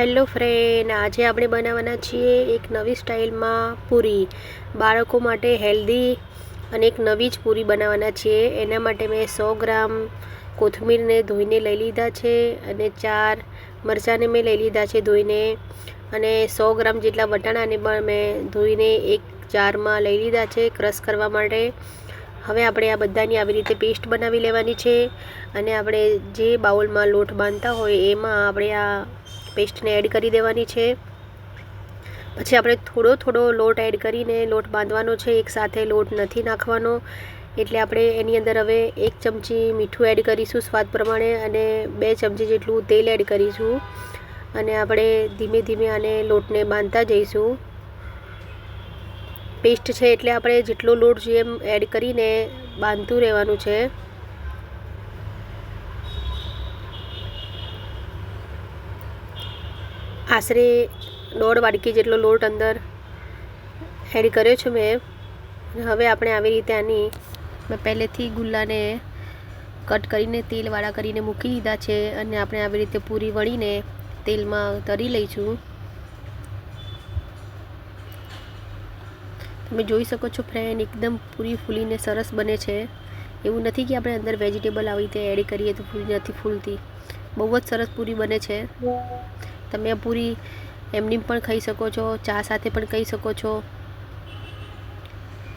Hello friend, આજે આપણે બનાવવાના છીએ એક નવી સ્ટાઇલમાં પૂરી. બાળકો માટે હેલ્ધી અને એક નવી જ પૂરી બનાવવાના છીએ. એના માટે મેં સો ગ્રામ કોથમીરને ધોઈને લઈ લીધા છે અને ચાર મરચાંને મેં લઈ લીધા છે ધોઈને. અને સો ગ્રામ જેટલા વટાણાને પણ મેં ધોઈને એક જારમાં લઈ લીધા છે ક્રશ કરવા માટે. હવે આપણે આ બધાની આવી રીતે પેસ્ટ બનાવી લેવાની છે અને આપણે જે બાઉલમાં લોટ બાંધતા હોય એમાં આપણે આ પેસ્ટને એડ કરી દેવાની છે. પછી આપણે થોડો થોડો લોટ એડ કરીને લોટ બાંધવાનો છે એકસાથે લોટ નથી નાખવાનો. એટલે આપણે એની અંદર હવે એક ચમચી મીઠું એડ કરીશું સ્વાદ પ્રમાણે અને બે ચમચી જેટલું તેલ એડ કરીશું. અને આપણે ધીમે ધીમે આને લોટને બાંધતા જઈશું. પેસ્ટ છે એટલે આપણે જેટલો લોટ જોઈએ એમ એડ કરીને બાંધતું રહેવાનું છે. આશરે દોઢ વાડકી જેટલો લોટ અંદર એડ કર્યો છે મેં. હવે આપણે આવી રીતે આની મેં પહેલેથી ગુલ્લાને કટ કરીને, તેલવાળા કરીને મૂકી દીધા છે અને આપણે આવી રીતે પૂરી વળીને તેલમાં તરી લઈશું. તમે જોઈ શકો છો ફ્રેન્ડ, એકદમ પૂરી ફૂલીને સરસ બને છે. એવું નથી કે આપણે અંદર વેજીટેબલ આવી રીતે એડ કરીએ તો પૂરી નથી ફૂલતી. બહુ જ સરસ પૂરી બને છે. તમે પૂરી એમની પણ ખાઈ શકો છો, ચા સાથે પણ ખાઈ શકો છો.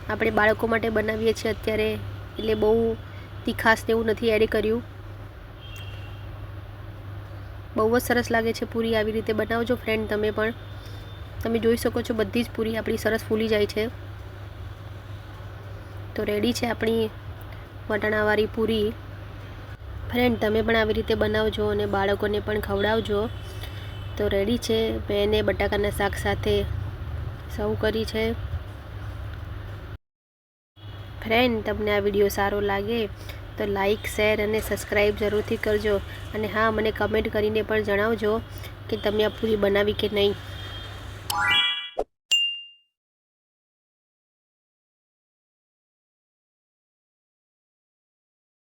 આપણે બાળકો માટે બનાવીએ છીએ અત્યારે, એટલે બહુ તીખાસ ને એવું નથી એડ કર્યું. બહુ જ સરસ લાગે છે પૂરી આવી રીતે. બનાવજો ફ્રેન્ડ તમે પણ. તમે જોઈ શકો છો બધી જ પૂરી આપણી સરસ ફૂલી જાય છે. તો રેડી છે આપણી વટાણાવાળી પૂરી. ફ્રેન્ડ તમે પણ આવી રીતે બનાવજો અને બાળકોને પણ ખવડાવજો. તો રેડી છે. મેં એને બટાકાના શાક સાથે સર્વ કરી છે. ફ્રેન્ડ, તમને આ વીડિયો સારો લાગે તો લાઈક, શેર અને સબસ્ક્રાઈબ જરૂરથી કરજો. અને હા, મને કમેન્ટ કરીને પણ જણાવજો કે તમે આ પૂરી બનાવી કે નહીં.